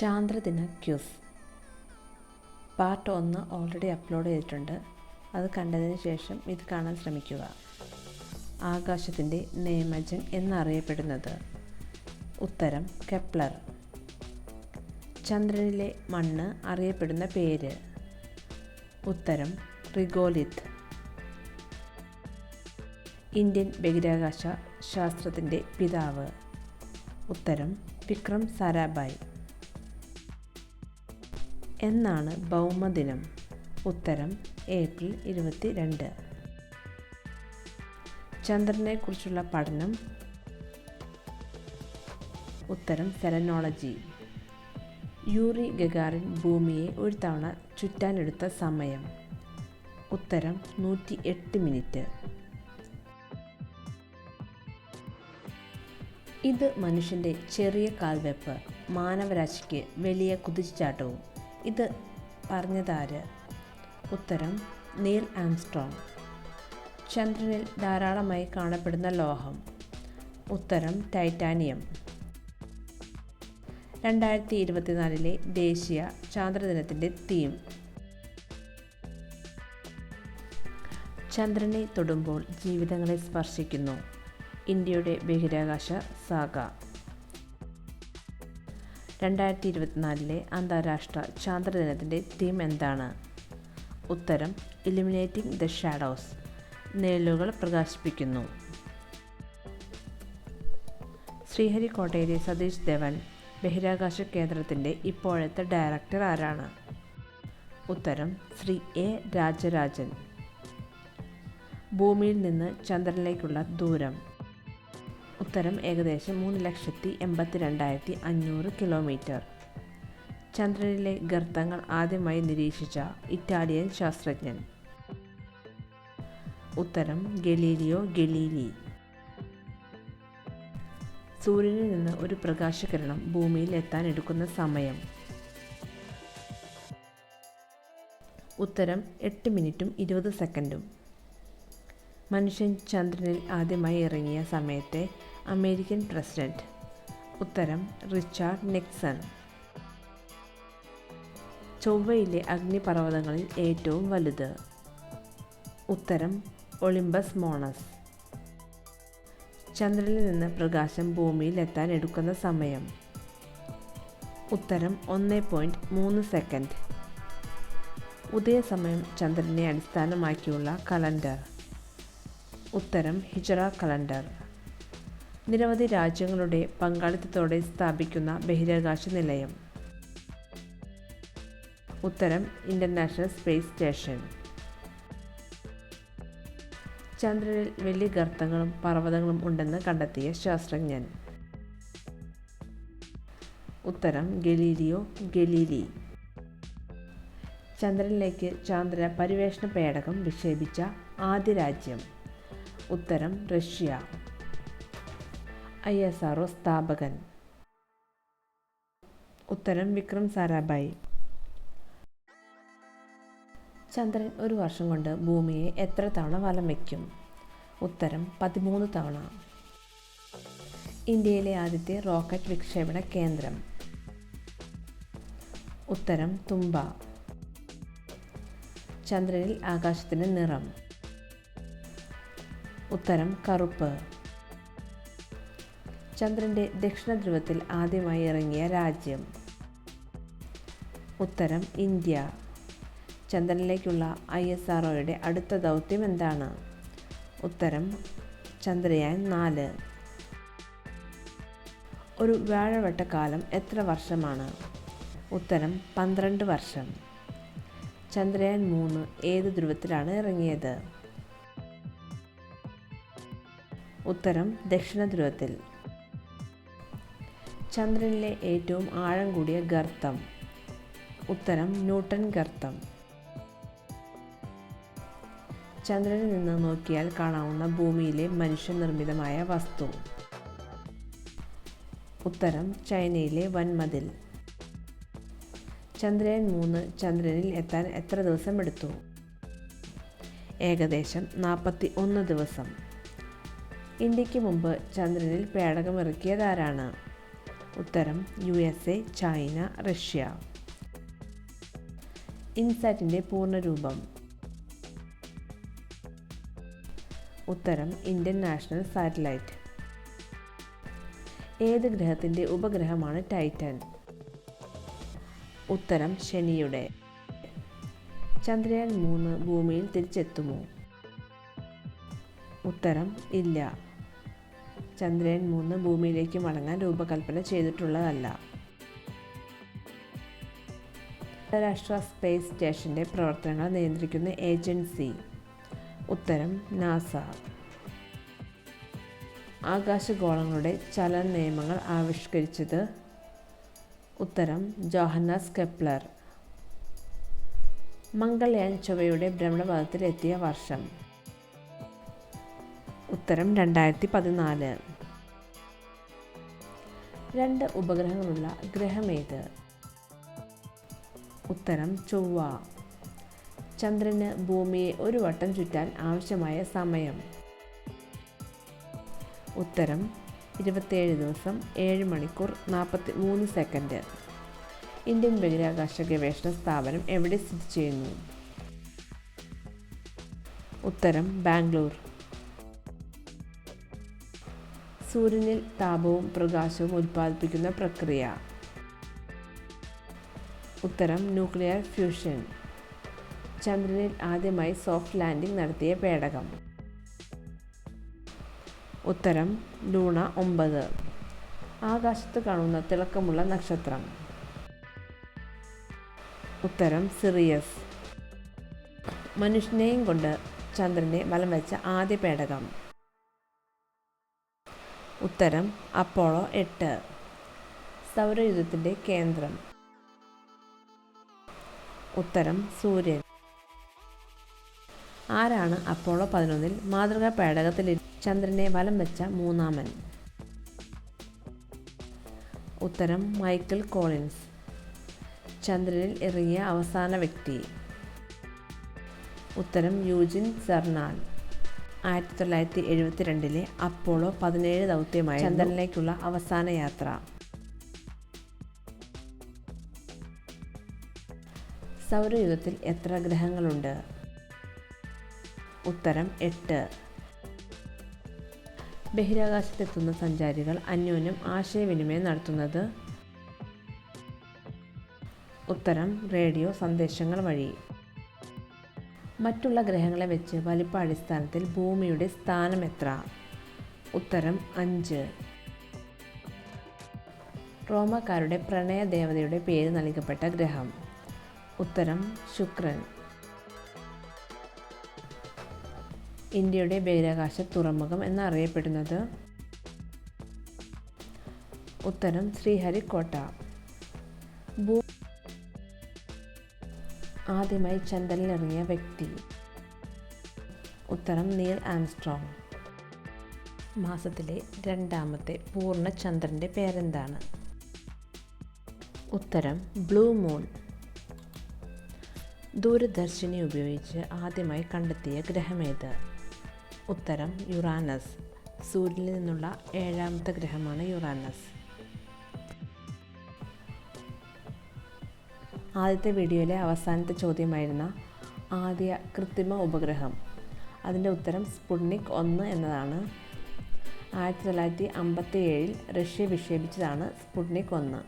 ചാന്ദ്രദിന quiz. Part ഒന്ന് already upload ചെയ്തിട്ടുണ്ട്. അത് കണ്ടതിന് ശേഷം ഇത് കാണാൻ ശ്രമിക്കുക. ആകാശത്തിന്റെ നിയമജൻ എന്നറിയപ്പെടുന്നത് ഉത്തരം കെപ്ലർ. ചന്ദ്രനിലെ മണ്ണ് അറിയപ്പെടുന്ന പേര്. ഉത്തരം റിഗോലിത്ത്. ഇന്ത്യൻ ബഹിരാകാശ ശാസ്ത്രത്തിന്റെ പിതാവ്. ഉത്തരം വിക്രം സാരാഭായ്. എന്നാണ് ഭൗമദിനം. ഉത്തരം ഏപ്രിൽ ഇരുപത്തി രണ്ട് ചന്ദ്രനെക്കുറിച്ചുള്ള പഠനം. ഉത്തരം സെലനോളജി യൂറി ഗഗാറിൻ ഭൂമിയെ ഒരു തവണ ചുറ്റാനെടുത്ത സമയം. ഉത്തരം നൂറ്റി എട്ട് മിനിറ്റ്. ഇത് മനുഷ്യന്റെ ചെറിയ കാൽവെപ്പ്. മാനവരാശിക്ക് വലിയ കുതിച്ചുചാട്ടവും. ഇത് പറഞ്ഞതാര്? ഉത്തരം നീൽ ആംസ്ട്രോങ്. ചന്ദ്രനിൽ ധാരാളമായി കാണപ്പെടുന്ന ലോഹം. ഉത്തരം ടൈറ്റാനിയം. രണ്ടായിരത്തി ഇരുപത്തിനാലിലെ ദേശീയ ചാന്ദ്രദിനത്തിന്റെ തീം. ചന്ദ്രനെ തൊടുമ്പോൾ ജീവിതങ്ങളെ സ്പർശിക്കുന്നു. ഇന്ത്യയുടെ ബഹിരാകാശ സാഗ. രണ്ടായിരത്തി ഇരുപത്തിനാലിലെ അന്താരാഷ്ട്ര ചാന്ദ്രദിനത്തിന്റെ തീം എന്താണ്? ഉത്തരം ഇലിമിനേറ്റിംഗ് ദ ഷാഡോസ് നിഴലുകൾ പ്രകാശിപ്പിക്കുന്നു. ശ്രീഹരിക്കോട്ടയിലെ സതീഷ് ധവൻ ബഹിരാകാശ കേന്ദ്രത്തിന്റെ ഇപ്പോഴത്തെ ഡയറക്ടർ ആരാണ്? ഉത്തരം ശ്രീ എ രാജരാജൻ. ഭൂമിയിൽ നിന്ന് ചന്ദ്രനിലേക്കുള്ള ദൂരം. ഉത്തരം ഏകദേശം മൂന്ന് ലക്ഷത്തി എൺപത്തി രണ്ടായിരത്തി അഞ്ഞൂറ് കിലോമീറ്റർ ചന്ദ്രനിലെ ഗർത്തങ്ങൾ ആദ്യമായി നിരീക്ഷിച്ച ഇറ്റാലിയൻ ശാസ്ത്രജ്ഞൻ. ഉത്തരം ഗലീലിയോ ഗലീലി. സൂര്യനിൽ നിന്ന് ഒരു പ്രകാശകിരണം ഭൂമിയിൽ എത്താൻ എടുക്കുന്ന സമയം. ഉത്തരം എട്ട് മിനിറ്റും ഇരുപത് സെക്കൻഡും മനുഷ്യൻ ചന്ദ്രനിൽ ആദ്യമായി ഇറങ്ങിയ സമയത്തെ അമേരിക്കൻ പ്രസിഡന്റ്. ഉത്തരം റിച്ചാർഡ് നിക്സൺ. ചൊവ്വയിലെ അഗ്നിപർവതങ്ങളിൽ ഏറ്റവും വലുത്. ഉത്തരം ഒളിമ്പസ് മോണസ്. ചന്ദ്രനിൽ നിന്ന് പ്രകാശം ഭൂമിയിൽ എത്താൻ എടുക്കുന്ന സമയം. ഉത്തരം ഒന്ന് പോയിന്റ് മൂന്ന് സെക്കൻഡ്. ഉദയസമയം ചന്ദ്രനെ അടിസ്ഥാനമാക്കിയുള്ള കലണ്ടർ. ഉത്തരം ഹിജറ കലണ്ടർ. നിരവധി രാജ്യങ്ങളുടെ പങ്കാളിത്തത്തോടെ സ്ഥാപിക്കുന്ന ബഹിരാകാശ നിലയം. ഉത്തരം ഇന്റർനാഷണൽ സ്പേസ് സ്റ്റേഷൻ ചന്ദ്രനിൽ വലിയ ഗർത്തങ്ങളും പർവതങ്ങളും ഉണ്ടെന്ന് കണ്ടെത്തിയ ശാസ്ത്രജ്ഞൻ. ഉത്തരം ഗലീലിയോ ഗലീലി. ചന്ദ്രനിലേക്ക് ചാന്ദ്ര പര്യവേഷണ പേടകം വിക്ഷേപിച്ച ആദ്യ രാജ്യം. ഉത്തരം റഷ്യ. ഐ എസ് ആർ സ്ഥാപകൻ. ഉത്തരം വിക്രം സാരാഭായി. ചന്ദ്രൻ ഒരു വർഷം കൊണ്ട് ഭൂമിയെ എത്ര തവണ വലം വയ്ക്കും ഉത്തരം പതിമൂന്ന് തവണ. ഇന്ത്യയിലെ ആദ്യത്തെ റോക്കറ്റ് വിക്ഷേപണ കേന്ദ്രം. ഉത്തരം തുമ്പ. ചന്ദ്രനിൽ ആകാശത്തിന് നിറം. ഉത്തരം കറുപ്പ്. ചന്ദ്രന്റെ ദക്ഷിണധ്രുവത്തിൽ ആദ്യമായി ഇറങ്ങിയ രാജ്യം. ഉത്തരം ഇന്ത്യ. ചന്ദ്രനിലേക്കുള്ള ഐ എസ് ആർ അടുത്ത ദൗത്യം എന്താണ്? ഉത്തരം ചന്ദ്രയാൻ നാല്. ഒരു വ്യാഴവട്ടക്കാലം എത്ര വർഷമാണ്? ഉത്തരം പന്ത്രണ്ട് വർഷം. ചന്ദ്രയാൻ മൂന്ന് ഏത് ധ്രുവത്തിലാണ് ഇറങ്ങിയത്? ഉത്തരം ദക്ഷിണ ധ്രുവത്തിൽ ചന്ദ്രനിലെ ഏറ്റവും ആഴം കൂടിയ ഗർത്തം. ഉത്തരം ന്യൂട്ടൺ ഗർത്തം. ചന്ദ്രനിൽ നിന്ന് നോക്കിയാൽ കാണാവുന്ന ഭൂമിയിലെ മനുഷ്യനിർമ്മിതമായ വസ്തു. ഉത്തരം ചൈനയിലെ വൻമതിൽ. ചന്ദ്രയാൻ മൂന്ന് ചന്ദ്രനിൽ എത്താൻ എത്ര ദിവസം എടുത്തു? ഏകദേശം നാൽപ്പത്തി ഒന്ന് ദിവസം. ഇന്ത്യയ്ക്ക് മുമ്പ് ചന്ദ്രനിൽ പേടകമിറക്കിയതാരാണ്? ഉത്തരം U S A China Russia. ഇൻസാറ്റിന്റെ പൂർണരൂപം. ഉത്തരം ഇന്ത്യൻ നാഷണൽ സാറ്റലൈറ്റ്. ഏത് ഗ്രഹത്തിന്റെ ഉപഗ്രഹമാണ് ടൈറ്റൻ? ഉത്തരം ശനിയുടെ. ചന്ദ്രയാൻ മൂന്ന് ഭൂമിയിൽ തിരിച്ചെത്തുമോ? ഉത്തരം ഇല്ല. ചന്ദ്രയാൻ മൂന്ന് ഭൂമിയിലേക്ക് മടങ്ങാൻ രൂപകൽപ്പന ചെയ്തിട്ടുള്ളതല്ല. അന്താരാഷ്ട്ര സ്പേസ് സ്റ്റേഷന്റെ പ്രവർത്തനങ്ങൾ നിയന്ത്രിക്കുന്ന ഏജൻസി. ഉത്തരം നാസ. ആകാശഗോളങ്ങളുടെ ചലന നിയമങ്ങൾ ആവിഷ്കരിച്ചത് ഉത്തരം ജോഹന്നാസ് കെപ്ലർ. മംഗൾയാൻ ചൊവ്വയുടെ ഭ്രമണപഥത്തിലെത്തിയ വർഷം. ഉത്തരം രണ്ടായിരത്തി പതിനാല് രണ്ട് ഉപഗ്രഹങ്ങളുള്ള ഗ്രഹമേത്? ഉത്തരം ചൊവ്വ. ചന്ദ്രന് ഭൂമിയെ ഒരു വട്ടം ചുറ്റാൻ ആവശ്യമായ സമയം. ഉത്തരം ഇരുപത്തേഴ് ദിവസം ഏഴ് മണിക്കൂർ നാൽപ്പത്തി മൂന്ന് സെക്കൻഡ്. ഇന്ത്യൻ ബഹിരാകാശ ഗവേഷണ സ്ഥാപനം എവിടെ സ്ഥിതി ചെയ്യുന്നു? ഉത്തരം ബാംഗ്ലൂർ. സൂര്യനിൽ താപവും പ്രകാശവും ഉൽപ്പാദിപ്പിക്കുന്ന പ്രക്രിയ. ഉത്തരം ന്യൂക്ലിയർ ഫ്യൂഷൻ. ചന്ദ്രനിൽ ആദ്യമായി സോഫ്റ്റ് ലാൻഡിംഗ് നടത്തിയ പേടകം. ഉത്തരം ലൂണ ഒമ്പത്. ആകാശത്ത് കാണുന്ന തിളക്കമുള്ള നക്ഷത്രം. ഉത്തരം സിറിയസ്. മനുഷ്യനെയും കൊണ്ട് ചന്ദ്രനെ വലം വെച്ച ആദ്യ പേടകം. ഉത്തരം അപ്പോളോ എട്ട്. സൗരയുധത്തിന്റെ കേന്ദ്രം. ഉത്തരം സൂര്യൻ. ആരാണ് അപ്പോളോ പതിനൊന്നിൽ മാതൃകാ പേടകത്തിൽ ചന്ദ്രനെ വലം വെച്ച മൂന്നാമൻ? ഉത്തരം മൈക്കിൾ കോളിൻസ്. ചന്ദ്രനിൽ ഇറങ്ങിയ അവസാന വ്യക്തി. ഉത്തരം യൂജിൻ സെർനാൻ ആയിരത്തി തൊള്ളായിരത്തി എഴുപത്തി രണ്ടിലെ അപ്പോളോ പതിനേഴ് ദൗത്യമായ ചന്ദ്രനിലേക്കുള്ള അവസാന യാത്ര. സൗരയുഗത്തിൽ എത്ര ഗ്രഹങ്ങളുണ്ട്? ഉത്തരം എട്ട്. ബഹിരാകാശത്തെത്തുന്ന സഞ്ചാരികൾ അന്യോന്യം ആശയവിനിമയം നടത്തുന്നത്? ഉത്തരം റേഡിയോ സന്ദേശങ്ങൾ വഴി. മറ്റുള്ള ഗ്രഹങ്ങളെ വെച്ച് വലിപ്പാടിസ്ഥാനത്തിൽ ഭൂമിയുടെ സ്ഥാനം എത്ര? ഉത്തരം അഞ്ച്. റോമക്കാരുടെ പ്രണയ ദേവതയുടെ പേര് നൽകപ്പെട്ട ഗ്രഹം. ഉത്തരം ശുക്രൻ. ഇന്ത്യയുടെ ബഹിരാകാശ തുറമുഖം എന്നറിയപ്പെടുന്നത്? ഉത്തരം ശ്രീഹരിക്കോട്ട. ഭൂ ആദ്യമായി ചന്ദ്രനിലിറങ്ങിയ വ്യക്തി. ഉത്തരം നീൽ ആംസ്ട്രോങ്. മാസത്തിലെ രണ്ടാമത്തെ പൂർണ ചന്ദ്രന്റെ പേരെന്താണ്? ഉത്തരം ബ്ലൂ മൂൺ. ദൂരദർശിനി ഉപയോഗിച്ച് ആദ്യമായി കണ്ടെത്തിയ ഗ്രഹമേത്? ഉത്തരം യുറാനസ്. സൂര്യനിൽ നിന്നുള്ള ഏഴാമത്തെ ഗ്രഹമാണ് യുറാനസ്. ആദ്യത്തെ വീഡിയോയിലെ അവസാനത്തെ ചോദ്യമായിരുന്ന ആദ്യ കൃത്രിമ ഉപഗ്രഹം. അതിന്റെ ഉത്തരം സ്പുട്നിക് ഒന്ന് എന്നതാണ്. ആയിരത്തി തൊള്ളായിരത്തി അമ്പത്തി ഏഴിൽ റഷ്യ വിക്ഷേപിച്ചതാണ് സ്പുട്നിക് ഒന്ന്.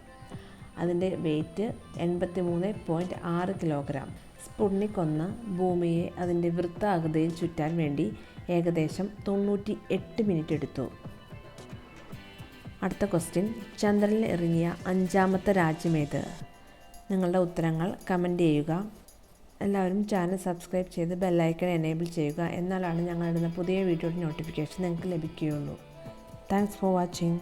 അതിന്റെ വെയ്റ്റ് എൺപത്തി മൂന്ന് പോയിന്റ് ആറ് കിലോഗ്രാം. സ്പുട്നിക് ഒന്ന് ഭൂമിയെ അതിന്റെ വൃത്താകൃതിയിൽ ചുറ്റാൻ വേണ്ടി ഏകദേശം തൊണ്ണൂറ്റി എട്ട് മിനിറ്റ് എടുത്തു. അടുത്ത ക്വസ്റ്റ്യൻ ചന്ദ്രനിൽ ഇറങ്ങിയ അഞ്ചാമത്തെ രാജ്യമേത് നിങ്ങളുടെ ഉത്തരങ്ങൾ കമന്റ് ചെയ്യുക. എല്ലാവരും ചാനൽ സബ്സ്ക്രൈബ് ചെയ്ത് ബെല്ലൈക്കൺ എനേബിൾ ചെയ്യുക എന്നാലാണ് ഞങ്ങളിടുന്ന പുതിയ വീഡിയോയുടെ നോട്ടിഫിക്കേഷൻ നിങ്ങൾക്ക് ലഭിക്കുകയുള്ളൂ. Thanks for watching